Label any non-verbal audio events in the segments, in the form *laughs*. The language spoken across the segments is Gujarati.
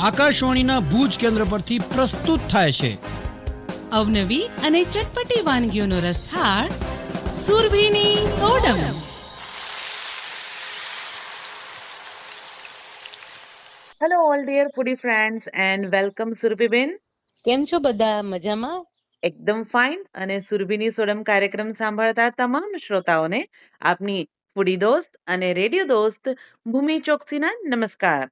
આકાશવાણીના ભુજ કેન્દ્ર પરથી પ્રસ્તુત થાય છે. અવનવી અને ચટપટી વાનગીઓનો રસથાળ સુરભીની સોડમ. Hello all dear foodie friends and welcome સુરભીબેન કેમ છો બધા? મજામાં? એકદમ ફાઇન અને સુરભીની સોડમ કાર્યક્રમ સાંભળતા તમામ શ્રોતાઓને આપની ફૂડી દોસ્ત અને રેડિયો દોસ્ત ભૂમિ ચોકસીના નમસ્કાર.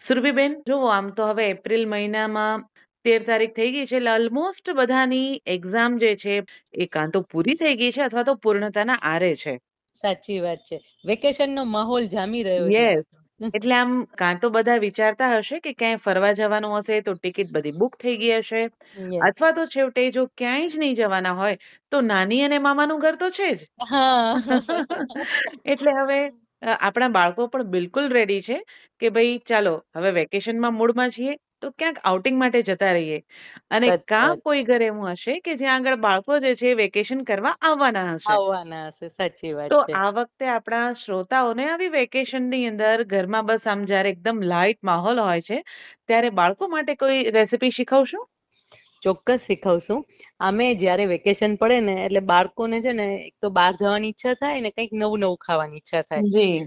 સુરભીબેન જુઓ આમ તો હવે એપ્રિલ મહિનામાં તેર તારીખ થઈ ગઈ છે. એટલે ઓલમોસ્ટ બધાની એક્ઝામ જે છે એ કાં તો પૂરી થઈ ગઈ છે અથવા તો પૂર્ણતાના આરે છે. સાચી વાત છે. વેકેશન નો માહોલ જામી રહ્યો છે. યસ એટલે આમ કાં તો બધા વિચારતા હશે કે ક્યાંય ફરવા જવાનું હશે તો ટિકિટ બધી બુક થઈ ગઈ હશે. અથવા તો છેવટે જો ક્યાંય જ નહીં જવાના હોય તો નાની અને મામાનું ઘર તો છે જ. હા. *laughs* એટલે હવે આપણા બાળકો પણ બિલકુલ રેડી છે કે ભાઈ ચાલો હવે વેકેશનમાં મૂડમાં છીએ તો ક્યાંક આઉટિંગ માટે જતા રહીએ. અને કામ કોઈ ઘર એવું હશે કે જ્યાં આગળ બાળકો જે છે વેકેશન કરવા આવવાના હશે. આવવાના હશે સાચી વાત તો છે. આ વખતે આપણા શ્રોતાઓને આવી વેકેશનની અંદર ઘરમાં બસ આમ જ્યારે એકદમ લાઇટ માહોલ હોય છે ત્યારે બાળકો માટે કોઈ રેસીપી શીખવશો? ચોક્કસ શીખવશું. અમે જ્યારે વેકેશન પડે ને એટલે બાળકોને છે ને એક તો બહાર જવાની ઈચ્છા થાય ને કંઈક નવું નવું ખાવાની ઈચ્છા થાય.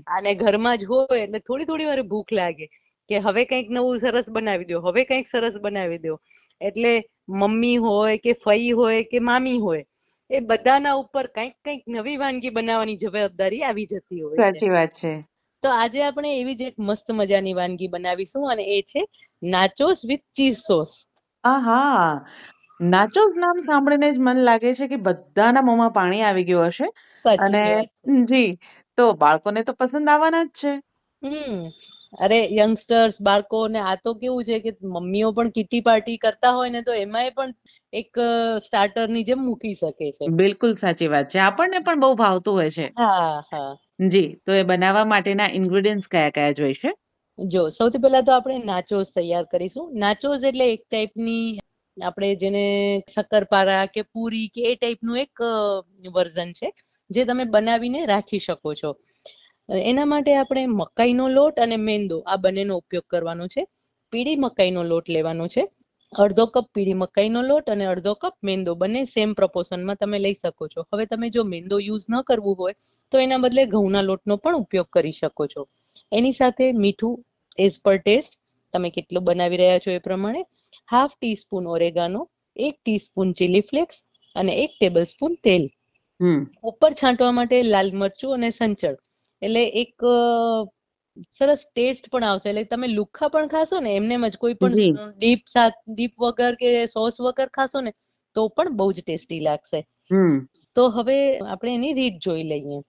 અને ઘરમાં જ હોય એટલે થોડી થોડી વાર ભૂખ લાગે કે હવે કંઈક નવું સરસ બનાવી દો હવે કંઈક સરસ બનાવી દો. એટલે મમ્મી હોય કે ફઈ હોય કે મામી હોય એ બધાના ઉપર કંઈક કંઈક નવી વાનગી બનાવવાની જવાબદારી આવી જતી હોય સાચી વાત છે. તો આજે આપણે એવી જ એક મસ્ત મજાની વાનગી બનાવીશું અને એ છે નાચોસ વિથ ચીઝ સોસ. આહા. નાચોસ નામ સાંભળીને જ મન લાગે છે કે બધાના મોંમાં પાણી આવી ગયું હશે. સાચી અને વાત. છે જી. તો બાળકોને તો પસંદ આવવાના જ છે. હમ. અરે યંગસ્ટર્સ બાળકો ને આ તો કેવું છે કે મમ્મીઓ પણ કિટી પાર્ટી કરતા હોય ને તો એમાંય પણ એક સ્ટાર્ટરની જેમ મૂકી શકે છે. બિલકુલ સાચી વાત છે. આપણને પણ બહુ ભાવતું હોય છે. હા હા. જી. તો એ બનાવવા માટેના ઇન્ગ્રેડિયન્ટ્સ કયા કયા જોઈશે જો, સૌથી પહેલા તો આપણે નાચોસ તૈયાર કરીશું. નાચોસ એટલે એક ટાઈપની આપણે જેને શક્કરપારા કે પૂરી કે એ ટાઈપનું એક વર્ઝન છે, જે તમે બનાવીને રાખી શકો છો. એના માટે આપણે મકાઈનો લોટ અને મેંદો આ બંનેનો ઉપયોગ કરવાનો છે. પીળી મકાઈનો લોટ લેવાનો છે. અડધો કપ પીળી મકાઈનો લોટ અને અડધો કપ મેંદો, બંને સેમ પ્રપોર્શનમાં તમે લઈ શકો છો. હવે તમે જો મેંદો યુઝ ન કરવું હોય, તો એના બદલે ઘઉંના લોટનો પણ ઉપયોગ કરી શકો છો. એની સાથે મીઠું એઝ પર ટેસ્ટ તમે કેટલું બનાવી રહ્યા છો એ પ્રમાણે હાફ ટીસ્પૂન ઓરેગાનો એક ટીસ્પૂન ચીલી ફ્લેક્સ અને એક ટેબલ સ્પૂન તેલ ઉપર છાંટવા માટે લાલ મરચું અને સંચળ. એટલે એક સરસ ટેસ્ટ પણ આવશે. એટલે તમે લુખ્ખા પણ ખાશો ને એમનેમ જ કોઈ પણ ડીપ સાથ ડીપ વગર કે સોસ વગર ખાશો ને તો પણ બહુ જ ટેસ્ટી લાગશે. હમ. તો હવે આપણે એની રીત જોઈ લઈએ.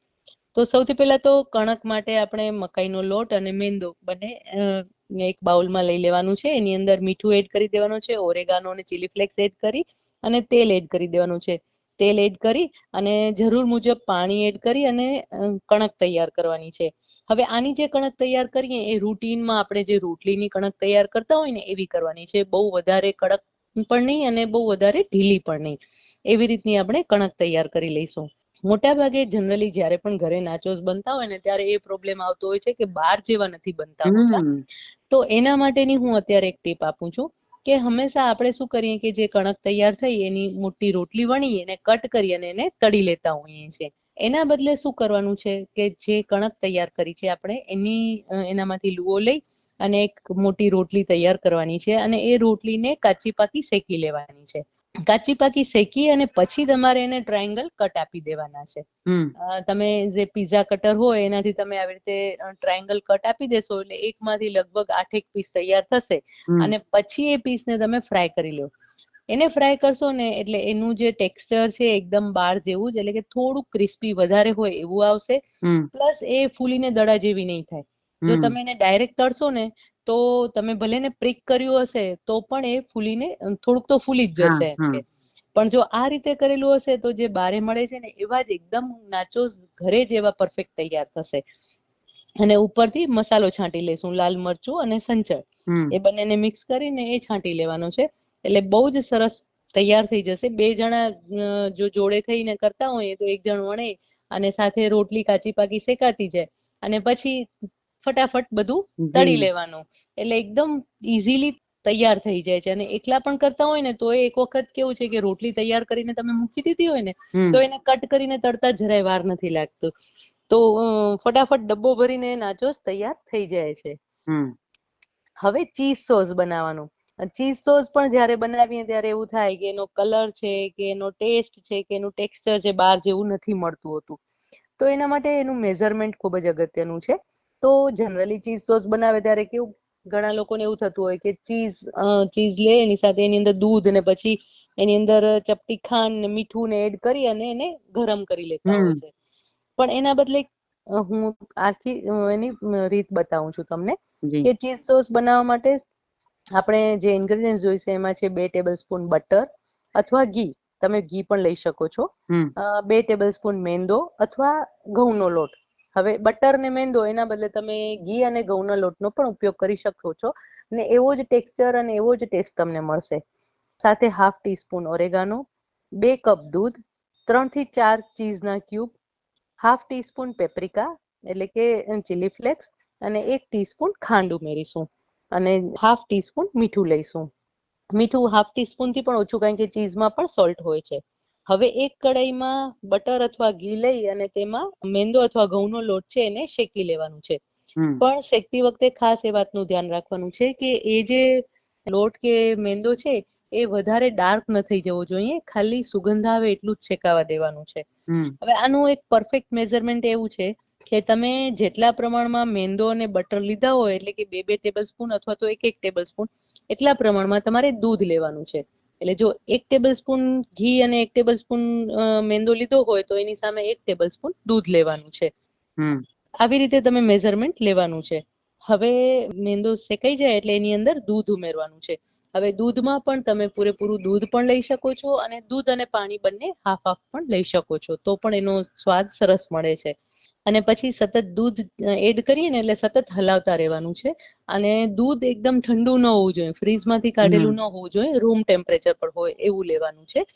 તો સૌથી પહેલા તો કણક માટે આપણે મકાઈનો લોટ અને મેંદો બંને એક બાઉલમાં લઈ લેવાનું છે. એની અંદર મીઠું એડ કરી દેવાનું છે, ઓરેગાનો અને ચીલી ફ્લેક્સ એડ કરી અને તેલ એડ કરી દેવાનું છે. તેલ એડ કરી અને જરૂર મુજબ પાણી એડ કરી અને કણક તૈયાર કરવાની છે. હવે આની જે કણક તૈયાર કરીએ એ રૂટીનમાં આપણે જે રોટલીની કણક તૈયાર કરતા હોય ને એવી કરવાની છે. બહુ વધારે કડક પણ નહીં અને બહુ વધારે ઢીલી પણ નહીં. એવી રીતની આપણે કણક તૈયાર કરી લઈશું. મોટા ભાગે જનરલી જ્યારે પણ ઘરે નાચોસ બનતા હોય ને ત્યારે એ પ્રોબ્લેમ આવતો હોય છે કે બહાર જેવા નથી બનતા હોતા. તો એના માટેની હું અત્યારે એક ટીપ આપું છું કે હંમેશા આપણે શું કરીએ કે જે કણક તૈયાર થઈ એની મોટી રોટલી વણી એને કટ કરી અને એને તળી લેતા હોઈએ છીએ. એના બદલે શું કરવાનું છે કે જે કણક તૈયાર કરી છે આપણે એની એનામાંથી લુઓ લઈ અને એક મોટી રોટલી તૈયાર કરવાની છે અને એ રોટલીને કાચી પાકી શેકી લેવાની છે. કાચી પાકી શેકી અને પછી તમારે એને ટ્રાયેંગલ કટ આપી દેવાના છે. તમે જે પીઝા કટર હોય એનાથી તમે આવી રીતે ટ્રાયેંગલ કટ આપી દેશો એટલે એકમાંથી લગભગ આઠેક પીસ તૈયાર થશે અને પછી એ પીસને તમે ફ્રાય કરી લો. એને ફ્રાય કરશો ને એટલે એનું જે ટેક્સચર છે એકદમ બાર જેવું જ એટલે કે થોડું ક્રિસ્પી વધારે હોય એવું આવશે. પ્લસ એ ફૂલીને દડા જેવી નહીં થાય. જો તમે એને ડાયરેક્ટ તળશો ને તો તમે ભલે ને પ્રિક કર્યું હશે તો પણ એ ફૂલીને થોડુંક તો ફૂલી જ જશે પણ જો આ રીતે કરેલું હશે તો જે બારે મળે છે ને એવા જ એકદમ નાચોસ ઘરે જ એવા પરફેક્ટ તૈયાર થશે. અને ઉપરથી મસાલો છાંટી લેશું લાલ મરચું અને સંચળ. એ બંનેને મિક્સ કરીને એ છાંટી લેવાનું છે. એટલે બહુ જ સરસ તૈયાર થઈ જશે. બે જણા જો જોડે થઈને કરતા હોય તો એક જણ વણે અને સાથે રોટલી કાચી પાકી શેકાતી જાય. અને પછી ફટાફટ બધું તળી લેવાનું. એટલે એકદમ ઇઝીલી તૈયાર થઈ જાય છે. અને એકલા પણ કરતા હોય ને તો એ એક વખત કેવું છે કે રોટલી તૈયાર કરીને તમે મૂકી દીધી હોય ને તો એને કટ કરીને તળતા જરાય વાર નથી લાગતું. તો ફટાફટ ડબ્બો ભરીને નાચોસ તૈયાર થઈ જાય છે. હવે ચીઝ સોસ બનાવવાનું. ચીઝ સોસ પણ જ્યારે બનાવીએ ત્યારે એવું થાય કે એનો કલર છે કે એનો ટેસ્ટ છે કે એનું ટેક્સચર છે બહાર જેવું નથી મળતું હોતું. તો એના માટે એનું મેઝરમેન્ટ ખૂબ જ અગત્યનું છે. તો જનરલી ચીઝ સોસ બનાવે ત્યારે કેવું ઘણા લોકોને એવું થતું હોય કે ચીઝ ચીઝ લે એની સાથે એની અંદર દૂધ ને પછી એની અંદર ચપટી ખાંડ ને મીઠું ને એડ કરી અને એને ગરમ કરી લેતા હોય છે. પણ એના બદલે હું આખી એની રીત બતાવું છું તમને કે ચીઝ સોસ બનાવવા માટે આપણે જે ઇન્ગ્રેડિયન્ટ જોઈશે એમાં છે બે ટેબલ સ્પૂન બટર અથવા ઘી. તમે ઘી પણ લઈ શકો છો. બે ટેબલ સ્પૂન મેંદો અથવા ઘઉંનો લોટ. હવે બટર ને મેંદો, એના બદલે તમે ઘી અને ઘઉંના લોટનો પણ ઉપયોગ કરી શકો છો અને એવો જ ટેક્સચર અને એવો જ ટેસ્ટ તમને મળશે. સાથે હાફ ટીસ્પૂન ઓરેગાનો બે કપ દૂધ ત્રણથી ચાર ચીઝના ક્યુબ હાફ ટીસ્પૂન પેપ્રિકા એટલે કે ચીલી ફ્લેક્સ અને એક ટીસ્પૂન ખાંડ ઉમેરીશું અને હાફ ટીસ્પૂન મીઠું લઈશું. મીઠું હાફ ટીસ્પૂનથી પણ ઓછું કારણ કે ચીઝમાં પણ સોલ્ટ હોય છે. હવે એક કડાઈમાં બટર અથવા ઘી લઈ અને તેમાં મેંદો અથવા ઘઉંનો લોટ છે એને શેકી લેવાનું છે. પણ શેકતી વખતે ખાસ એ વાતનું ધ્યાન રાખવાનું છે કે એ જે લોટ કે મેંદો છે એ વધારે ડાર્ક ન થઈ જવો જોઈએ ખાલી સુગંધ આવે એટલું જ શેકાવા દેવાનું છે. હવે આનું એક પરફેક્ટ મેઝરમેન્ટ એવું છે કે તમે જેટલા પ્રમાણમાં મેંદો અને બટર લીધા હોય એટલે કે બે બે ટેબલ સ્પૂન અથવા તો એક એક ટેબલ સ્પૂન એટલા પ્રમાણમાં તમારે દૂધ લેવાનું છે. એટલે જો એક ટેબલ સ્પૂન ઘી અને એક ટેબલ સ્પૂન મેંદો લીધો હોય તો એની સામે એક ટેબલ સ્પૂન દૂધ લેવાનું છે. હમ. આવી રીતે તમે મેઝરમેન્ટ લેવાનું છે. હવે મેંદો શેકાઈ જાય એટલે એની અંદર દૂધ ઉમેરવાનું છે. હવે દૂધમાં પણ તમે પૂરેપૂરું દૂધ પણ લઈ શકો છો અને દૂધ અને પાણી બંને હાફ હાફ પણ લઈ શકો છો. તો પણ એનો સ્વાદ સરસ મળે છે. અને પછી સતત દૂધ એડ કરીએ ને એટલે સતત હલાવતા રહેવાનું છે. અને દૂધ એકદમ ઠંડુ ન હોવું જોઈએ. ફ્રીજમાંથી કાઢેલું ન હોવું જોઈએ. રૂમ ટેમ્પરેચર પર હોય એવું લેવાનું છે.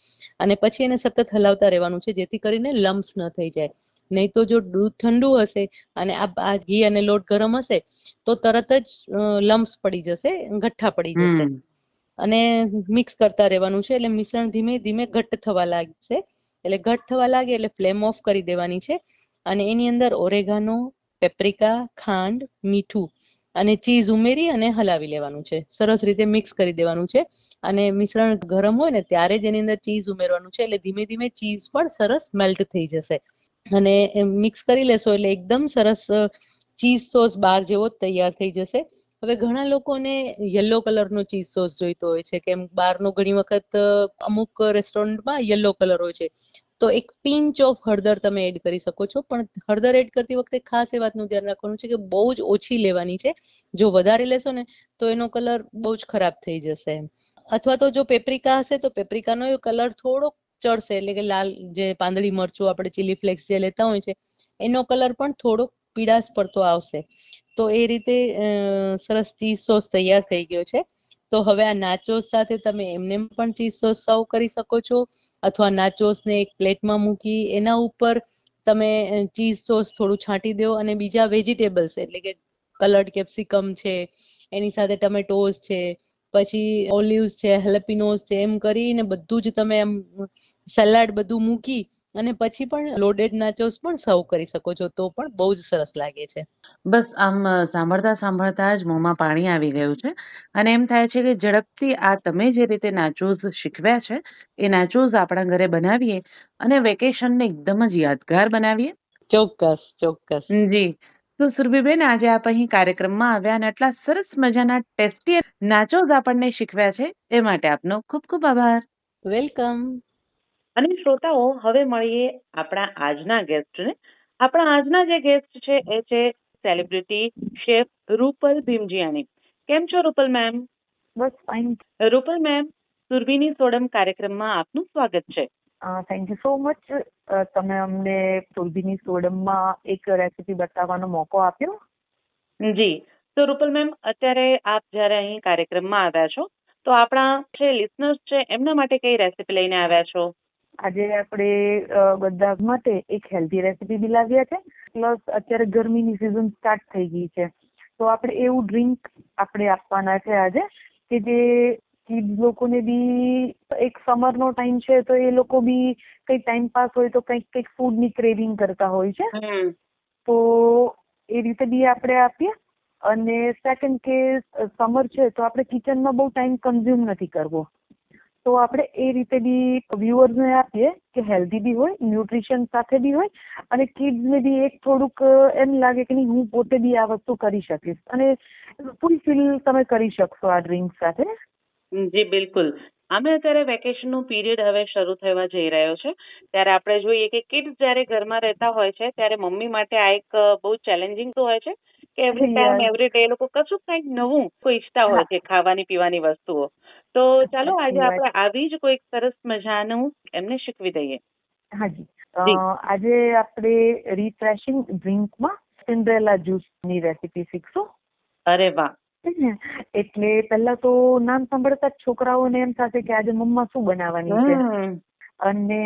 અને પછી એને સતત હલાવતા રહેવાનું છે જેથી કરીને લમ્સ ન થઈ જાય. નહીં તો જો દૂધ ઠંડુ હશે અને આ ઘી અને લોટ ગરમ હશે તો તરત જ લમ્સ પડી જશે ગઠ્ઠા પડી જશે. અને મિક્સ કરતા રહેવાનું છે. એટલે મિશ્રણ ધીમે ધીમે ઘટ્ટ થવા લાગશે એટલે ઘટ્ટ થવા લાગે એટલે ફ્લેમ ઓફ કરી દેવાની છે. અને એની અંદર ઓરેગાનો પેપ્રિકા ખાંડ, મીઠું અને ચીઝ ઉમેરી અને હલાવી લેવાનું છે. સરસ રીતે મિક્સ કરી દેવાનું છે. અને મિશ્રણ ગરમ હોય ને ત્યારે જ એની અંદર ચીઝ ઉમેરવાનું છે. એટલે ધીમે ધીમે ચીઝ પણ સરસ મેલ્ટ થઈ જશે. અને મિક્સ કરી લેશો એટલે એકદમ સરસ ચીઝ સોસ બાર જેવો તૈયાર થઈ જશે. હવે ઘણા લોકોને યલો કલરનો ચીઝ સોસ જોઈતો હોય છે, કેમ બહારનો ઘણી વખત અમુક રેસ્ટોરન્ટમાં યલો કલર હોય છે. તો એક પિંચ ઓફ હળદર તમે એડ કરી શકો છો, પણ હળદર એડ કરતી વખતે ખાસ એ વાતનું ધ્યાન રાખવાનું છે કે બહુ જ ઓછી લેવાની છે. જો વધારે લેશો ને, તો એનો કલર બહુ જ ખરાબ થઈ જશે. અથવા તો જો પેપ્રિકા હશે, તો પેપ્રિકાનો કલર થોડોક ચડશે, એટલે કે લાલ જે પાંદડી મરચું આપણે ચીલી ફ્લેક્સ જે લેતા હોય છે, એનો કલર પણ થોડોક પીળાશ પડતો આવશે. તો એ રીતે સરસ ચીઝ સોસ તૈયાર થઈ ગયો છે. તો હવે આ નાચોસ સાથે તમે એમને પણ ચીઝ સોસ સર્વ કરી શકો છો અથવા નાચોસને એક પ્લેટમાં મૂકી એના ઉપર તમે ચીઝ સોસ થોડું છાંટી દો અને બીજા વેજીટેબલ્સ એટલે કે કલર્ડ કેપ્સિકમ છે, એની સાથે ટમેટોસ છે, પછી ઓલિવ્સ છે હેલેપિનોસ છે, એમ કરીને બધું જ તમે એમ સલાડ બધું મૂકી અને પછી પણ લોડેડ નાચોસ પણ સર્વ કરી શકો છો. તો પણ બહુ જ સરસ લાગે છે. બસ આમ સાંભળતા સાંભળતા જ મોંમાં પાણી આવી ગયું છે. અને એમ થાય છે કે ઝડપથી આ તમે જે રીતે નાચોઝ શીખવ્યા છે એ નાચોઝ આપણા ઘરે બનાવીએ અને વેકેશનને એકદમ જ યાદગાર બનાવીએ. ચોક્કસ ચોક્કસ. જી. તો સુરભીબેન આજે આપ અહીં કાર્યક્રમમાં આવ્યા અને આટલા સરસ મજાના ટેસ્ટી નાચોઝ આપણને શીખવ્યા છે એ માટે આપનો ખૂબ ખૂબ આભાર. વેલકમ. અને શ્રોતાઓ હવે મળીએ આપણા આજના ગેસ્ટને આપણા આજના જે ગેસ્ટ છે એ છે સેલિબ્રિટી શેફ રૂપલ ભીમજીયાની કેમ છો રૂપલ મેમ બસ ફાઇન રૂપલ મેમ સુરભીની સોડમ કાર્યક્રમમાં આપનું સ્વાગત છે. થેન્ક યુ સો મચ તમે અમને સુરભીની સોડમમાં એક રેસીપી બતાવવાનો મોકો આપ્યો? જી. તો રૂપલ મેમ અત્યારે આપ જ્યારે અહીં કાર્યક્રમમાં આવ્યા છો તો આપણા જે લિસનર્સ છે એમના માટે કઈ રેસીપી લઈને આવ્યા છો? આજે આપણે બધા માટે એક હેલ્ધી રેસીપી બી લાવ્યા છે. પ્લસ અત્યારે ગરમીની સિઝન સ્ટાર્ટ થઈ ગઈ છે. તો આપણે એવું ડ્રિંક આપણે આપવાના છે આજે કે જે કિડ્સ લોકોને બી એક સમરનો ટાઈમ છે તો એ લોકો બી કંઈક ટાઈમ પાસ હોય તો કંઈક કંઈક ફૂડની ક્રેવિંગ કરતા હોય છે. તો એ રીતે બી આપણે આપીએ. અને સેકન્ડ કે સમર છે તો આપણે કિચનમાં બહુ ટાઈમ કન્ઝ્યુમ નથી કરવો. તો આપણે એ રીતે બી વ્યુઅર્સને આપીએ કે હેલ્ધી બી હોય ન્યુટ્રિશન સાથે બી હોય અને કિડ્સને બી એક થોડુંક એમ લાગે કે નહીં, હું પોતે બી આ વસ્તુ કરી શકીશ. અને ફૂલફિલ તમે કરી શકશો આ ડ્રિંક સાથે. જી, બિલકુલ. અમે અત્યારે વેકેશનનું પીરિયડ હવે શરૂ થવા જઈ રહ્યો છે. ત્યારે આપણે જોઈએ કે કિડ્સ જ્યારે ઘરમાં રહેતા હોય છે, ત્યારે મમ્મી માટે આ એક બહુ ચેલેન્જિંગ તો હોય છે. કે એવરી ટાઈમ. એવરી ડે એ લોકો કશું કંઈક નવું કોઈ ઈચ્છતા હોય છે ખાવાની પીવાની વસ્તુઓ. તો ચાલો આજે આપણે આવી જ કોઈક સરસ મજાનું એમને શીખવી દઈએ. હાજી. આજે આપણે રિફ્રેશિંગ ડ્રિંકમાં સિન્ડ્રેલા જ્યુસની રેસીપી શીખશું. અરે વાહ. એટલે પહેલા તો નામ સાંભળતા જ છોકરાઓને એમ થશે કે આજે મમ્મા શું બનાવવાની છે. અને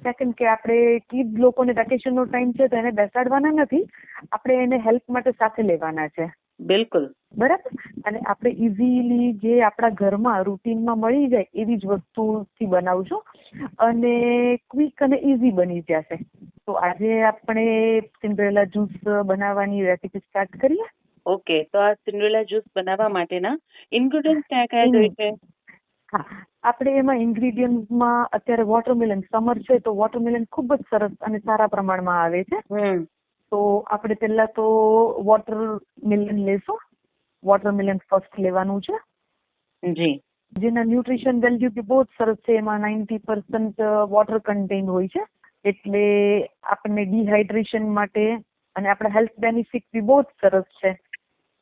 સેકન્ડ કે આપણે કિડ લોકોને વેકેશન નો ટાઈમ છે તો એને બેસાડવાના નથી આપણે એને હેલ્પ માટે સાથે લેવાના છે. બિલકુલ. બરાબર? અને આપણે ઇઝીલી જે આપણા ઘરમાં રૂટીનમાં મળી જાય એવી જ વસ્તુથી બનાવશું અને ક્વિક અને ઇઝી બની જશે. તો આજે આપણે સિન્ડ્રેલા જ્યુસ બનાવવાની રેસીપી સ્ટાર્ટ કરીએ? ઓકે તો આ સિન્ડ્રેલા જ્યુસ બનાવવા માટેના ઇન્ગ્રેડિયન્ટ કયા કયા જોઈએ? છે હા આપણે એમાં ઇન્ગ્રીડિયન્ટમાં અત્યારે વોટરમેલન સમર છે તો વોટરમેલન ખૂબ જ સરસ અને સારા પ્રમાણમાં આવે છે. તો આપણે પહેલા તો વોટરમેલન લેશું. વોટરમેલન ફર્સ્ટ લેવાનું છે. જી. જેના ન્યુટ્રિશન વેલ્યુ બી બહુ જ સરસ છે. એમાં નાઇન્ટી પર્સન્ટ વોટર કન્ટેન હોય છે. એટલે આપણને ડિહાઇડ્રેશન માટે અને આપણા હેલ્થ બેનિફિટ બી બહુ જ સરસ છે.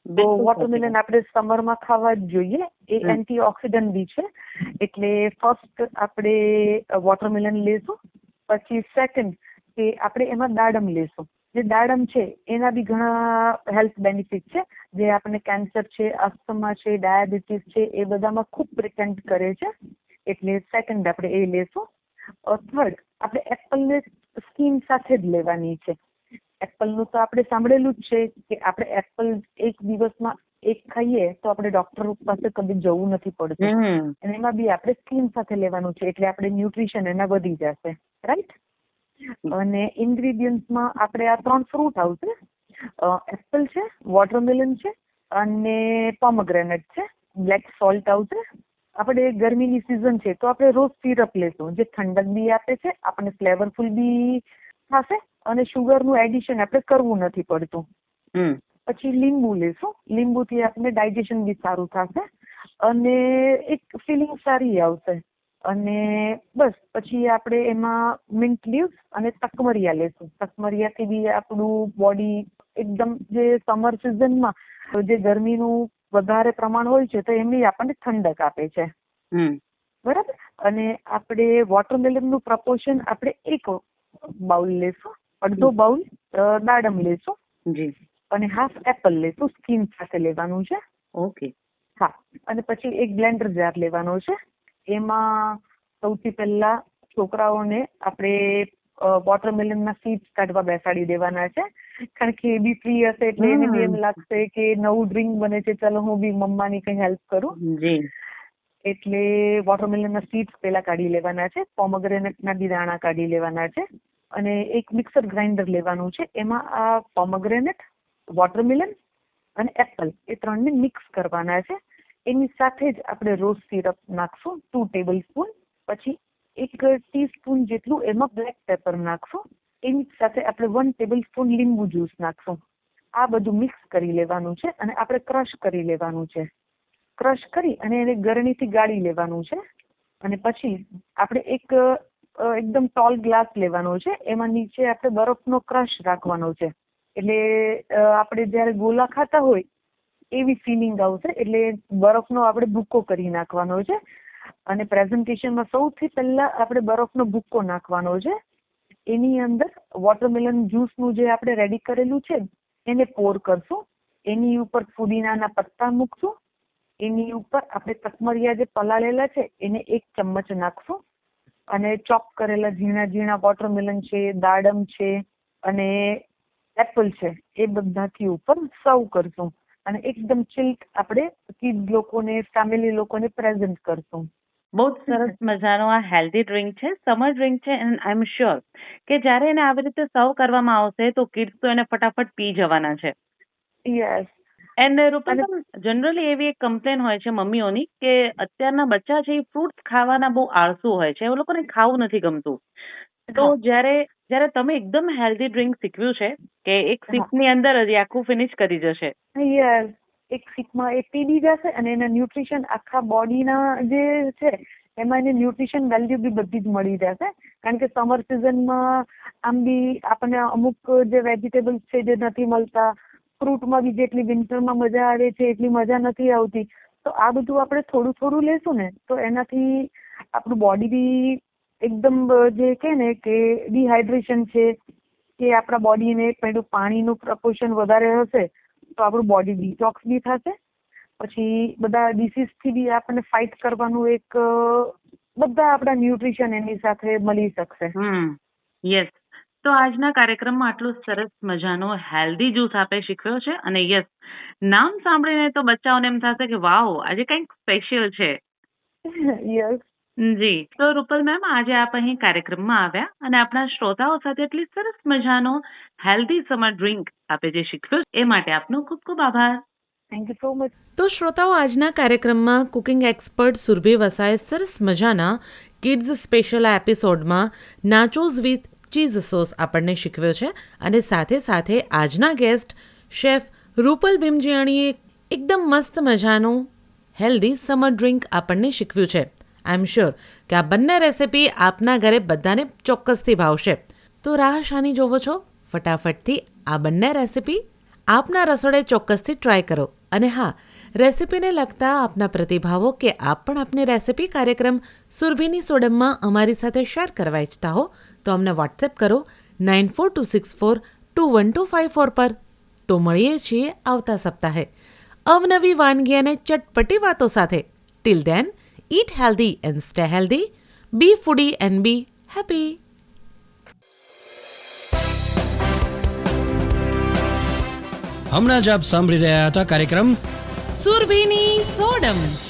વોટરમેલન આપણે સમરમાં ખાવા જ જોઈએ. એ. એન્ટીઓક્સિડન્ટ બી છે. એટલે ફર્સ્ટ આપણે વોટરમેલન લેશું પછી સેકન્ડ કે આપણે એમાં દાડમ લેશું. જે દાડમ છે એના બી ઘણા હેલ્થ બેનિફિટ છે. જે આપણને કેન્સર છે અસ્થમા છે ડાયાબિટીસ છે એ બધામાં ખૂબ પ્રિટેન્ટ કરે છે. એટલે સેકન્ડ આપણે એ લેશું. થર્ડ આપણે એપલને સ્કીન સાથે જ લેવાની છે. એપલનું તો આપણે સાંભળેલું જ છે કે આપણે એપલ એક દિવસમાં એક ખાઈએ તો આપણે ડોક્ટર પાસે કદી જવું નથી પડતું. અને એમાં બી આપણે સ્કીન સાથે લેવાનું છે એટલે આપણે ન્યુટ્રિશન એના વધી જશે. રાઈટ? અને ઇન્ગ્રીડિયન્ટમાં આપણે આ ત્રણ ફ્રૂટ આવશે. એપલ છે વોટરમેલન છે અને પોમગ્રેનેટ છે. બ્લેક સોલ્ટ આવશે. આપણે ગરમીની સિઝન છે તો આપણે રોજ સિરપ લેશું. જે ઠંડક બી આપે છે આપણને ફ્લેવરફુલ બી થશે અને શુગરનું એડિશન આપણે કરવું નથી પડતું. પછી લીંબુ લેશું. લીંબુથી આપણને ડાયજેશન બી સારું થશે અને એક ફિલિંગ સારી આવશે. અને બસ પછી આપણે એમાં મિન્ટ લીવ્સ અને તકમરિયા લેશું. તકમરિયાથી બી આપણું બોડી એકદમ જે સમર સિઝનમાં જે ગરમીનું વધારે પ્રમાણ હોય છે તો એમની આપણને ઠંડક આપે છે. બરાબર? અને આપણે વોટરમેલનનું પ્રપોર્શન આપણે એક બાઉલ લેશો અડધો બાઉલ દાડમ લેશો જી. અને હાફ એપલ લેશું સ્કીન સાથે લેવાનું છે. ઓકે. હા અને પછી એક બ્લેન્ડર જાર લેવાનો છે. એમાં સૌથી પહેલા છોકરાઓને આપણે વોટરમેલનના સીડ્સ કાઢવા બેસાડી દેવાના છે. કારણ કે એ બી ફ્રી હશે એટલે એને બી એમ લાગશે કે નવું ડ્રિંક બને છે ચાલો હું બી મમ્માની કઈ હેલ્પ કરું. જી. એટલે વોટરમેલનના સીડ્સ પેલા કાઢી લેવાના છે પોમગ્રેનેટના બી દાણા કાઢી લેવાના છે. અને એક મિક્સર ગ્રાઇન્ડર લેવાનું છે. એમાં આ પોમગ્રેનેટ, વોટરમિલન અને એપલ એ ત્રણને મિક્સ કરવાના છે. એની સાથે જ આપણે રોઝ સિરપ નાખશું, ટુ ટેબલ સ્પૂન પછી એક ટીસ્પૂન જેટલું એમાં બ્લેક પેપર નાખશું. એની સાથે આપણે વન ટેબલ સ્પૂન લીંબુ જ્યુસ નાખશું. આ બધું મિક્સ કરી લેવાનું છે અને આપણે ક્રશ કરી લેવાનું છે. ક્રશ કરી અને એને ગરણીથી ગાળી લેવાનું છે. અને પછી આપણે એક એકદમ ટોલ ગ્લાસ લેવાનો છે. એમાં નીચે આપણે બરફનો ક્રશ રાખવાનો છે. એટલે આપણે જ્યારે ગોલા ખાતા હોય, એવી ફિલિંગ આવશે. એટલે બરફનો આપણે ભૂક્કો કરી નાખવાનો છે. અને પ્રેઝન્ટેશનમાં સૌથી પહેલા આપણે બરફનો ભૂક્કો નાખવાનો છે. એની અંદર વોટરમેલન જ્યુસનું જે આપણે રેડી કરેલું છે, એને પોર કરશું. એની ઉપર ફુદીનાના પત્તા મૂકશું. એની ઉપર આપણે તકમરિયા જે પલાળેલા છે, એને એક ચમચ નાખશું. અને ચોપ કરેલા ઝીણા ઝીણા વોટરમેલન છે દાડમ છે અને એપલ છે એ બધાથી ઉપર સર્વ કરશું અને એકદમ ચિલ્ટ આપણે કિડ લોકોને ફેમિલી લોકોને પ્રેઝન્ટ કરશું. બહુ જ સરસ મજાનો આ હેલ્ધી ડ્રિંક છે સમર ડ્રિંક છે એન્ડ આઈ એમ શ્યોર કે જ્યારે એને આવી રીતે સર્વ કરવામાં આવશે તો કિડ્સ તો એને ફટાફટ પી જવાના છે. યસ એન્ડ રૂપલ જનરલી એવી એક કમ્પ્લેન હોય છે મમ્મીઓની કે અત્યારના બચ્ચા છે એ ફ્રૂટ્સ ખાવાના બહુ આળસુ હોય છે. એ લોકોને ખાવું નથી ગમતું. તો. જ્યારે જ્યારે તમે એકદમ હેલ્ધી ડ્રિંક શીખવ્યું છે કે એક હા. સિપની અંદર જ આખું ફિનિશ કરી જશે. યસ એક સીપમાં એ પી બી જશે અને એના ન્યુટ્રિશન આખા બોડીના જે છે એમાં એને ન્યુટ્રિશન વેલ્યુ બી બધી જ મળી જશે કારણ કે સમર સિઝનમાં આમ બી આપણને અમુક જે વેજીટેબલ્સ છે જે નથી મળતા ફ્રૂટમાં બી જેટલી વિન્ટરમાં મજા આવે છે, એટલી મજા નથી આવતી. તો આ બધું આપણે થોડું થોડું લેશું ને, તો એનાથી આપણું બોડી બી એકદમ જે કે ને કે ડિહાઇડ્રેશન છે, કે આપણા બોડીને પેલું પાણીનું પ્રપોર્શન વધારે હશે, તો આપણું બોડી ડિટોક્સ બી થશે. પછી બધા disease થી બી આપણને ફાઇટ કરવાનું એક બધા આપણા ન્યુટ્રિશન એની સાથે મળી શકશે. યસ તો આજના કાર્યક્રમમાં આટલું સરસ મજાનો હેલ્ધી જ્યુસ આપે શીખ્યો છે અને યસ નામ સાંભળીને તો બચ્ચાઓને એમ થશે કે વાવ આજે કંઈક સ્પેશિયલ છે. યસ જી તો રૂપલ મેમ આજે આપ અહીં કાર્યક્રમમાં આવ્યા અને આપણા શ્રોતાઓ સાથે એટલી સરસ મજાનો હેલ્ધી સમર ડ્રિંક આપે જે શીખ્યો એ માટે આપનો ખૂબ ખૂબ આભાર. થેન્ક યુ સો મચ તો શ્રોતાઓ આજના કાર્યક્રમમાં કુકિંગ એક્સપર્ટ સુરભી વસાએ સરસ મજાના કિડ્સ સ્પેશિયલ આ એપિસોડમાં નાચોઝ વિથ ચીઝ સોસ આપણને શીખવ્યો છે અને સાથે સાથે આજના ગેસ્ટ શેફ રૂપલ ભીમજીયાણીએ એકદમ મસ્ત મજાનું હેલ્ધી સમર ડ્રિંક આપણને શીખવ્યું છે. આઈ એમ શ્યોર કે આ બંને રેસિપી આપના ઘરે બધાને ચોક્કસથી ભાવશે. તો રાહ શાની જોવો છો? ફટાફટથી આ બંને રેસિપી આપના રસોડે ચોક્કસથી ટ્રાય કરો. અને હા, રેસિપીને લગતા આપના પ્રતિભાવો કે આપ પણ આપની રેસિપી કાર્યક્રમ સુરભીની સોડમમાં અમારી સાથે શેર કરવા ઈચ્છતા હો તો અમને વોટ્સએપ કરો nine four two six four two one two five four પર. તો મળીએ છીએ આવતા સપ્તાહે. અવનવી વાનગી અને ચટપટી વાતો સાથે. Till then eat healthy and stay healthy. Be foodie and be happy. હમણાં જ આપ સાંભળી રહ્યા હતા કાર્યક્રમ સુરભીની સોડમ.